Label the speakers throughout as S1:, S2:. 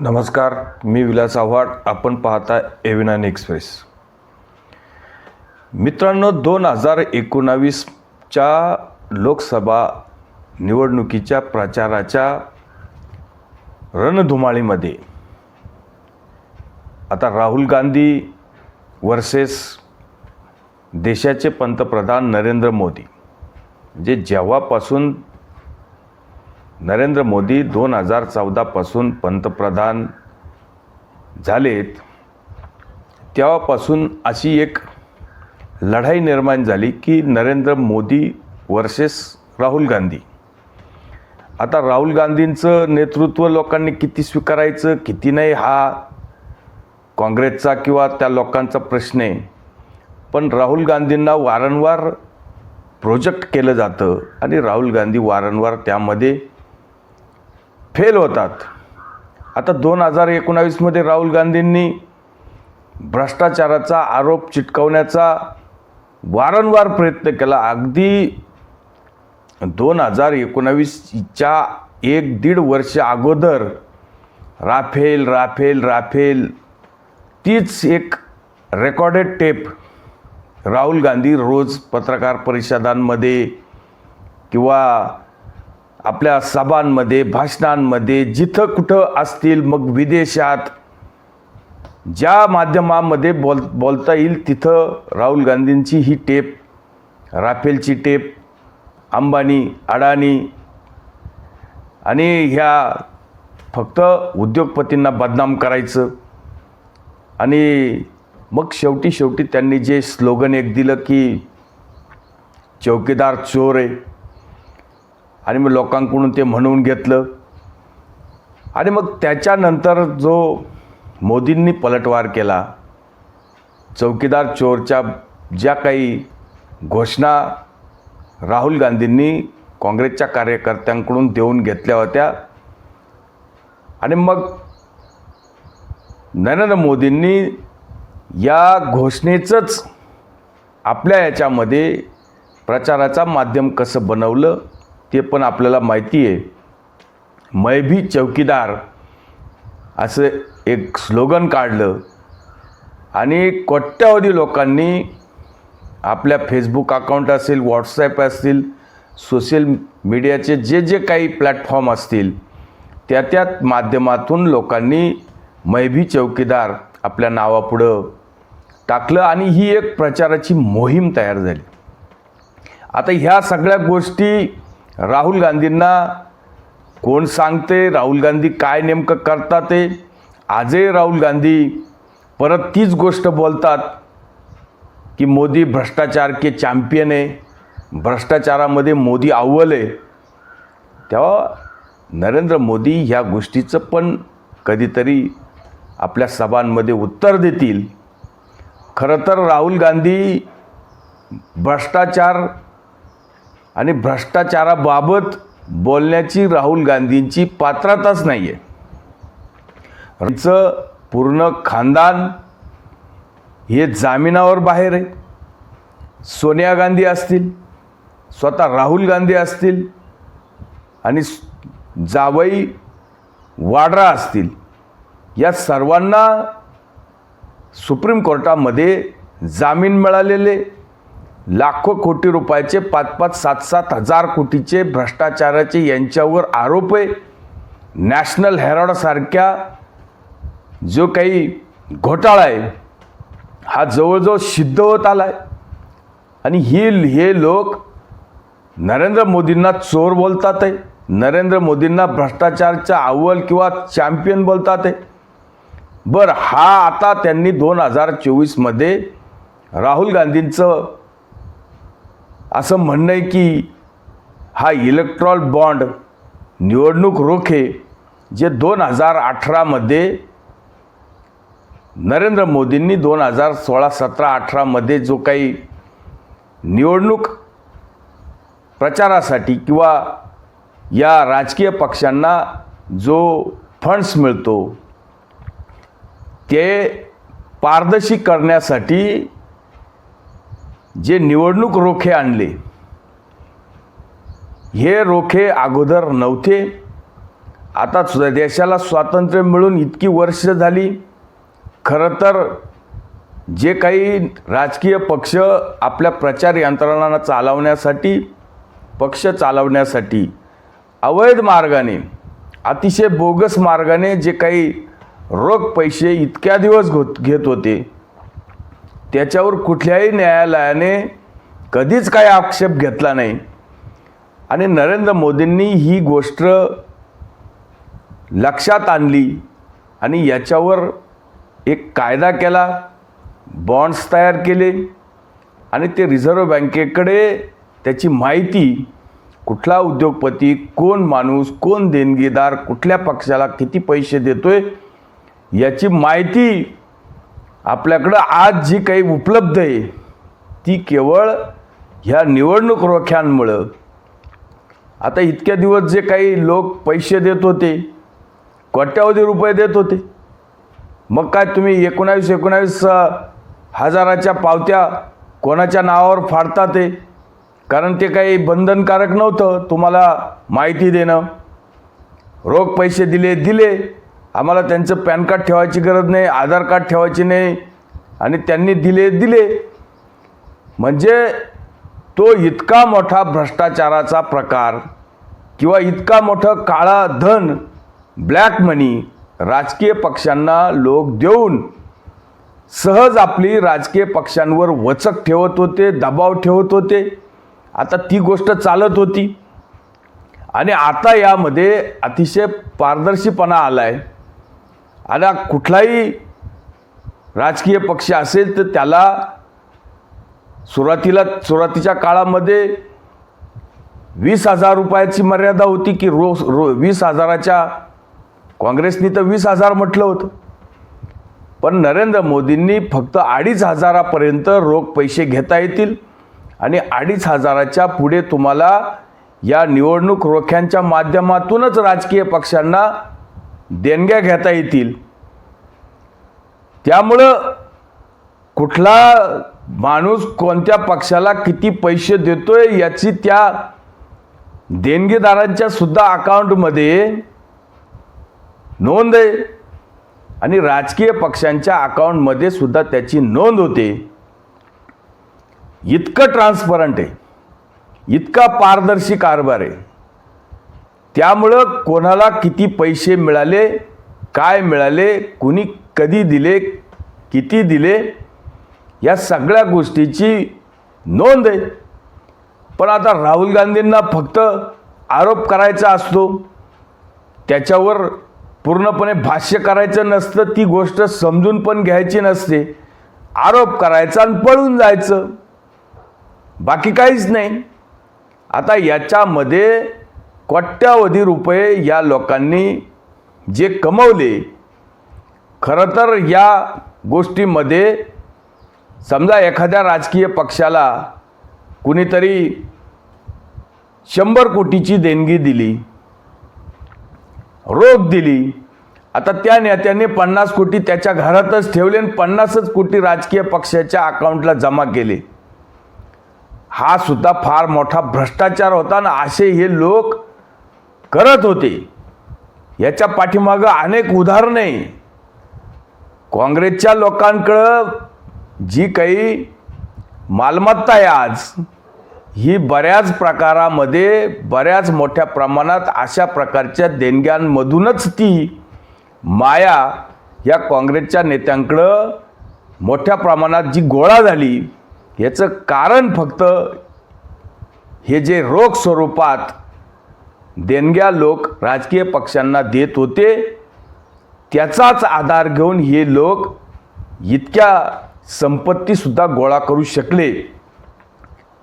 S1: नमस्कार मी विलास आव्हाड. आपण पाहता एव्हिनाईन एक्सप्रेस मित्रांनो दोन हजार एकोणावीसच्या लोकसभा निवडणुकीच्या प्रचाराच्या रणधुमाळीमध्ये आता राहुल गांधी वर्सेस देशाचे पंतप्रधान नरेंद्र मोदी जे जेव्हापासून नरेंद्र मोदी दोन हजार चौदापासून पंतप्रधान झालेत. तेव्हापासून अशी एक लढाई निर्माण झाली की नरेंद्र मोदी वर्सेस राहुल गांधी. आता राहुल गांधींचं नेतृत्व लोकांनी किती स्वीकारायचं किती नाही हा काँग्रेसचा किंवा त्या लोकांचा प्रश्न आहे. पण राहुल गांधींना वारंवार प्रोजेक्ट केलं जातं आणि राहुल गांधी वारंवार त्यामध्ये फेल होतात. आता दोन हजार एकोणावीसमध्ये राहुल गांधींनी भ्रष्टाचाराचा आरोप चिटकवण्याचा वारंवार प्रयत्न केला. अगदी दोन हजार एकोणावीसच्या एक दीड वर्ष अगोदर राफेल राफेल राफेल तीच एक रेकॉर्डेड टेप राहुल गांधी रोज पत्रकार परिषदांमध्ये किंवा आपल्या सभांमध्ये भाषणांमध्ये जिथं कुठं असतील मग विदेशात ज्या माध्यमामध्ये बोल बोलता येईल तिथं राहुल गांधींची ही टेप राफेलची टेप अंबानी अडाणी आणि ह्या फक्त उद्योगपतींना बदनाम करायचं. आणि मग शेवटी शेवटी त्यांनी जे स्लोगन एक दिलं की चौकीदार चोर आहे. आणि मग लोकांकडून ते म्हणून घेतलं. आणि मग त्याच्यानंतर जो मोदींनी पलटवार केला चौकीदार चोरच्या ज्या काही घोषणा राहुल गांधींनी काँग्रेसच्या कार्यकर्त्यांकडून देऊन घेतल्या होत्या. आणि मग नरेंद्र मोदींनी या घोषणेचंच आपल्या याच्यामध्ये प्रचाराचा माध्यम कसं बनवलं ते पण आपल्याला माहिती आहे. मै भी चौकीदार असं एक स्लोगन काढलं. आणि कोट्यावधी लोकांनी आपल्या फेसबुक अकाउंट असेल व्हॉट्सॲप असतील सोशल मीडियाचे जे जे काही प्लॅटफॉर्म असतील त्या त्या माध्यमातून लोकांनी मै भी चौकीदार आपल्या नावापुढं टाकलं आणि ही एक प्रचाराची मोहीम तयार झाली. आता ह्या सगळ्या गोष्टी राहुल गांधींना कोण सांगते? राहुल गांधी काय नेमकं करतात ते? आजही राहुल गांधी परत तीच गोष्ट बोलतात की मोदी भ्रष्टाचार के चॅम्पियन आहे. भ्रष्टाचारामध्ये मोदी अव्वल आहे. तेव्हा नरेंद्र मोदी ह्या गोष्टीचं पण कधीतरी आपल्या सभांमध्ये उत्तर देतील. खरं तर राहुल गांधी भ्रष्टाचार आणि भ्रष्टाचाराबाबत बोलण्याची राहुल गांधींची पात्रताच नाही आहे तिचं पूर्ण खानदान हे जामिनावर बाहेर आहे. सोनिया गांधी असतील स्वतः राहुल गांधी असतील आणि जावई वाड्रा असतील या सर्वांना सुप्रीम कोर्टामध्ये जामीन मिळालेले लाखो कोटी रुपयाचे पाच पाच सात सात हजार कोटीचे भ्रष्टाचाराचे यांच्यावर आरोप आहे. नॅशनल हेरॉडसारख्या जो काही घोटाळा आहे हा जवळजवळ सिद्ध होत आला आहे आणि ही हे लोक नरेंद्र मोदींना चोर बोलतात आहे. नरेंद्र मोदींना भ्रष्टाचारचा अव्वल किंवा चॅम्पियन बोलतात आहे. बरं हा आता त्यांनी दोन हजार चोवीसमध्ये राहुल गांधींचं असं म्हणणं आहे की हा इलेक्ट्रॉल बॉन्ड निवडणूक रोखे जे दोन हजार अठरामध्ये नरेंद्र मोदींनी दोन हजार सोळा सतरा अठरामध्ये जो काही निवडणूक प्रचारासाठी किंवा या राजकीय पक्षांना जो फंड्स मिळतो ते पारदर्शी करण्यासाठी जे निवडणूक रोखे आणले हे रोखे अगोदर नव्हते. आता सुद्धा देशाला स्वातंत्र्य मिळून इतकी वर्ष झाली. खरं तर जे काही राजकीय पक्ष आपल्या प्रचार यंत्रणांना चालवण्यासाठी पक्ष चालवण्यासाठी अवैध मार्गाने अतिशय बोगस मार्गाने जे काही रोख पैसे इतक्या दिवस घोत घेत होते त्याच्यावर कुठल्याही न्यायालयाने कधीच काही आक्षेप घेतला नाही. आणि नरेंद्र मोदींनी ही गोष्ट लक्षात आणली आणि याच्यावर एक कायदा केला बॉन्ड्स तयार केले आणि ते रिझर्व्ह बँकेकडे त्याची माहिती कुठला उद्योगपती कोण माणूस कोण देणगीदार कुठल्या पक्षाला किती पैसे देतोय याची माहिती आपल्याकडं आज जी काही उपलब्ध आहे ती केवळ ह्या निवडणूक रोख्यांमुळं. आता इतक्या दिवस जे काही लोक पैसे देत होते कोट्यावधी रुपये देत होते. मग काय तुम्ही एकोणावीस एकोणावीस हजाराच्या पावत्या कोणाच्या नावावर फाडता ते? कारण ते काही बंधनकारक नव्हतं तुम्हाला माहिती देणं. रोख पैसे दिले दिले. आम्हाला त्यांचं पॅन कार्ड ठेवायची गरज नाही आधार कार्ड ठेवायची नाही आणि त्यांनी दिले दिले. म्हणजे तो इतका मोठा भ्रष्टाचाराचा प्रकार किंवा इतका मोठं काळा धन ब्लॅक मनी राजकीय पक्षांना लोक देऊन सहज आपली राजकीय पक्षांवर वचक ठेवत होते दबाव ठेवत होते. आता ती गोष्ट चालत होती. आणि आता यामध्ये अतिशय पारदर्शीपणा आला आहे आता कुठलाही राजकीय पक्ष असेल तर त्याला सुरुवातीला सुरुवातीच्या काळामध्ये वीस हजार रुपयाची मर्यादा होती की रोज रो वीस हजाराच्या काँग्रेसनी तर वीस हजार म्हटलं होतं. पण नरेंद्र मोदींनी फक्त अडीच हजारापर्यंत रोख पैसे घेता येतील आणि अडीच हजाराच्या पुढे तुम्हाला या निवडणूक रोख्यांच्या माध्यमातूनच राजकीय पक्षांना देणग्या घेता येतील. त्यामुळं कुठला माणूस कोणत्या पक्षाला किती पैसे देतोय याची त्या देणगीदारांच्या सुद्धा अकाउंटमध्ये नोंद आहे. आणि राजकीय पक्षांच्या अकाउंटमध्ये सुद्धा त्याची नोंद होते. इतकं ट्रान्सपरंट आहे. इतका पारदर्शी कारभार आहे. त्यामुळं कोणाला किती पैसे मिळाले काय मिळाले कुणी कधी दिले किती दिले या सगळ्या गोष्टीची नोंद आहे. पण आता राहुल गांधींना फक्त आरोप करायचा असतो. त्याच्यावर पूर्णपणे भाष्य करायचं नसतं ती गोष्ट समजून पण घ्यायची नसते. आरोप करायचा आणि पळून जायचं. बाकी काहीच नाही. आता याच्यामध्ये कोट्यावधी रुपये या लोकांनी जे कमवले खरं तर या गोष्टीमध्ये समजा एखाद्या राजकीय पक्षाला कुणीतरी शंभर कोटीची देणगी दिली रोख दिली आता त्या नेत्याने पन्नास कोटी त्याच्या घरातच ठेवले आणि पन्नासच कोटी राजकीय पक्षाच्या अकाउंटला जमा केले. हा सुद्धा फार मोठा भ्रष्टाचार होता आणि असे हे लोक करत होते. याच्या पाठीमागं अनेक उदाहरणं. आहे काँग्रेसच्या लोकांकडं जी काही मालमत्ता आहे आज ही बऱ्याच प्रकारामध्ये बऱ्याच मोठ्या प्रमाणात अशा प्रकारच्या देणग्यांमधूनच ती माया या काँग्रेसच्या नेत्यांकडं मोठ्या प्रमाणात जी गोळा झाली याचं कारण फक्त हे जे रोख स्वरूपात देणग्या लोक राजकीय पक्षांना देत होते त्याचाच आधार घेऊन हे लोक इतक्या संपत्तीसुद्धा गोळा करू शकले.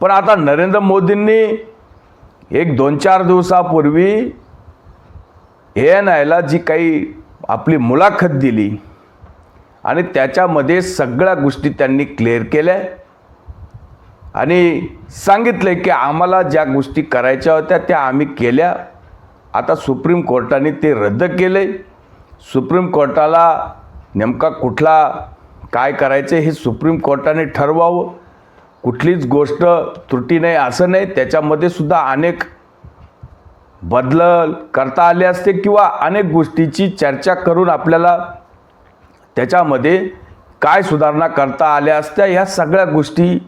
S1: पण आता नरेंद्र मोदींनी एक दोन चार दिवसापूर्वी एन आयला जी काही आपली मुलाखत दिली आणि त्याच्यामध्ये सगळ्या गोष्टी त्यांनी क्लिअर केल्या. आणि सांगितलं की आम्हाला ज्या गोष्टी करायच्या होत्या त्या आम्ही केल्या. आता सुप्रीम कोर्टाने ते रद्द केले. सुप्रीम कोर्टाला नेमका कुठला काय करायचं हे सुप्रीम कोर्टाने ठरवावं. कुठलीच गोष्ट त्रुटी नाही असं नाही. त्याच्यामध्ये सुद्धा अनेक बदल करता आले असते किंवा अनेक गोष्टीची चर्चा करून आपल्याला त्याच्यामध्ये काय सुधारणा करता आल्या असत्या ह्या सगळ्या गोष्टी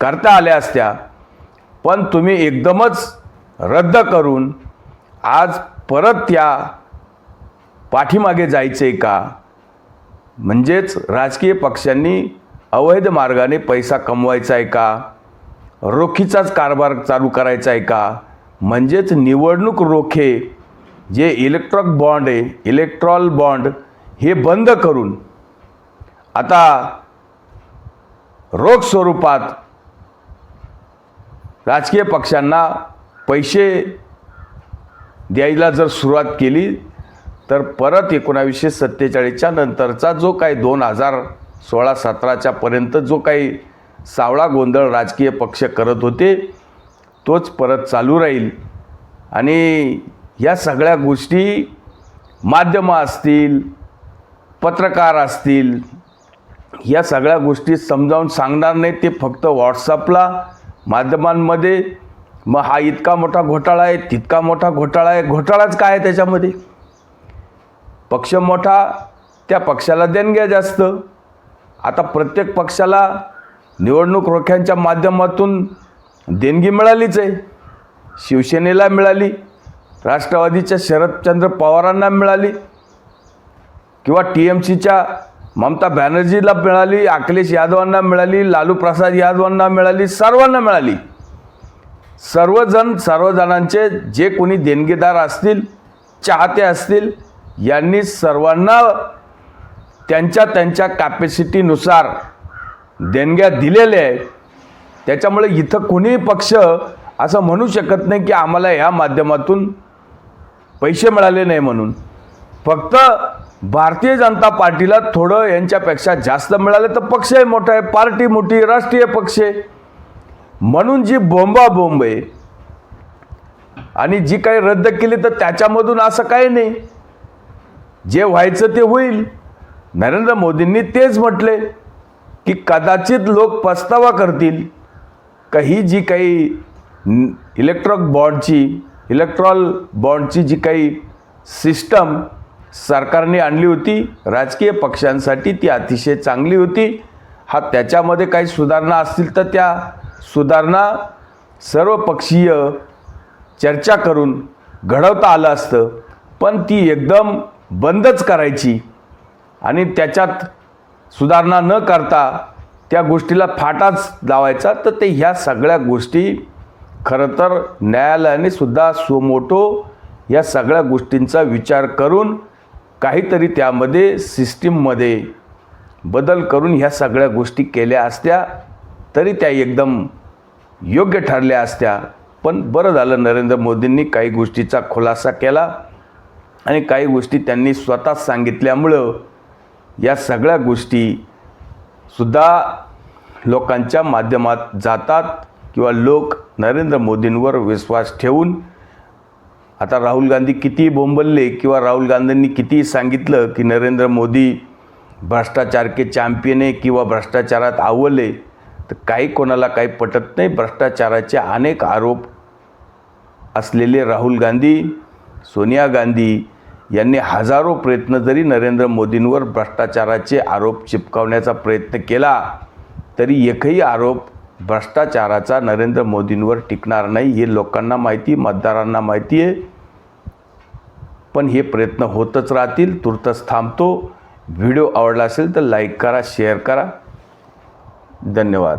S1: करता आल्या असत्या. पण तुम्ही एकदमच रद्द करून आज परत त्या पाठीमागे जायचं आहे का? म्हणजेच राजकीय पक्षांनी अवैध मार्गाने पैसा कमवायचा आहे का? रोखीचाच कारभार चालू करायचा आहे का? म्हणजेच निवडणूक रोखे जे इलेक्ट्रॉक बॉन्ड आहे इलेक्ट्रॉल बॉन्ड हे बंद करून. आता रोख स्वरूपात राजकीय पक्षांना पैसे द्यायला जर सुरुवात केली तर परत एकोणावीसशे सत्तेचाळीसच्या नंतरचा जो काही दोन हजार सोळा सतराच्या पर्यंत जो काही सावळा गोंधळ राजकीय पक्ष करत होते तोच परत चालू राहील. आणि या सगळ्या गोष्टी माध्यमं असतील पत्रकार असतील या सगळ्या गोष्टी समजावून सांगणार नाही ते फक्त व्हॉट्सअपला माध्यमांमध्ये मग हा इतका मोठा घोटाळा आहे तितका मोठा घोटाळा आहे घोटाळाच काय आहे त्याच्यामध्ये? पक्ष मोठा त्या पक्षाला देणग्या जास्त. आता प्रत्येक पक्षाला निवडणूक रोख्यांच्या माध्यमातून देणगी मिळालीच आहे. शिवसेनेला मिळाली राष्ट्रवादीच्या शरदचंद्र पवारांना मिळाली किंवा टी एम सीच्या ममता बॅनर्जीला मिळाली अखिलेश यादवांना मिळाली लालू प्रसाद यादवांना मिळाली सर्वांना मिळाली. सर्वजण सर्वजणांचे जे कोणी देणगीदार असतील चाहते असतील यांनी सर्वांना त्यांच्या त्यांच्या कॅपॅसिटीनुसार देणग्या दिलेल्या आहे त्याच्यामुळे इथं कोणीही पक्ष असं म्हणू शकत नाही की आम्हाला ह्या माध्यमातून पैसे मिळाले नाही म्हणून. फक्त भारतीय जनता पार्टीला थोडं यांच्यापेक्षा जास्त मिळालं तर पक्षही मोठा आहे पार्टी मोठी राष्ट्रीय पक्ष आहे. म्हणून जी बोंबाबोंब आहे आणि जी काही रद्द केली तर त्याच्यामधून असं काही नाही. जे व्हायचं ते होईल. नरेंद्र मोदींनी तेच म्हटले की कदाचित लोक पस्तावा करतील का ही जी काही इलेक्ट्रॉक बॉन्डची इलेक्ट्रॉल बॉन्डची जी काही सिस्टम सरकारने आणली होती. राजकीय पक्षांसाठी ती अतिशय चांगली होती. हा त्याच्यामध्ये काही सुधारणा असतील तर त्या सुधारणा सर्वपक्षीय चर्चा करून घडवता आलं असतं. पण ती एकदम बंदच करायची. आणि त्याच्यात सुधारणा न करता त्या गोष्टीला फाटाच लावायचा. तर ते ह्या सगळ्या गोष्टी खरं तर न्यायालयाने सुद्धा सुमोटो या सगळ्या गोष्टींचा विचार करून काहीतरी त्यामध्ये सिस्टीममध्ये बदल करून ह्या सगळ्या गोष्टी केल्या असत्या तरी त्या एकदम योग्य ठरल्या असत्या. पण बरं झालं नरेंद्र मोदींनी काही गोष्टीचा खुलासा केला आणि काही गोष्टी त्यांनी स्वतःच सांगितल्यामुळं या सगळ्या गोष्टी सुद्धा लोकांच्या माध्यमात जातात किंवा लोक नरेंद्र मोदींवर विश्वास ठेवून आता राहुल गांधी किती बोंबलले किंवा राहुल गांधींनी कितीही सांगितलं की नरेंद्र मोदी भ्रष्टाचार के चॅम्पियन आहे किंवा भ्रष्टाचारात आवले तर काही कोणाला काही पटत नाही. भ्रष्टाचाराचे अनेक आरोप असलेले राहुल गांधी सोनिया गांधी यांनी हजारो प्रयत्न जरी नरेंद्र मोदींवर भ्रष्टाचाराचे आरोप चिपकावण्याचा प्रयत्न केला तरी एकही आरोप भ्रष्टाचाराचा नरेंद्र मोदींवर टिकणार नाही हे लोकांना माहिती मतदारांना माहिती आहे. पण हे प्रयत्न होतच राहतील तुर्तच थांबतो. व्हिडिओ आवडला असेल तर लाईक करा शेअर करा. धन्यवाद.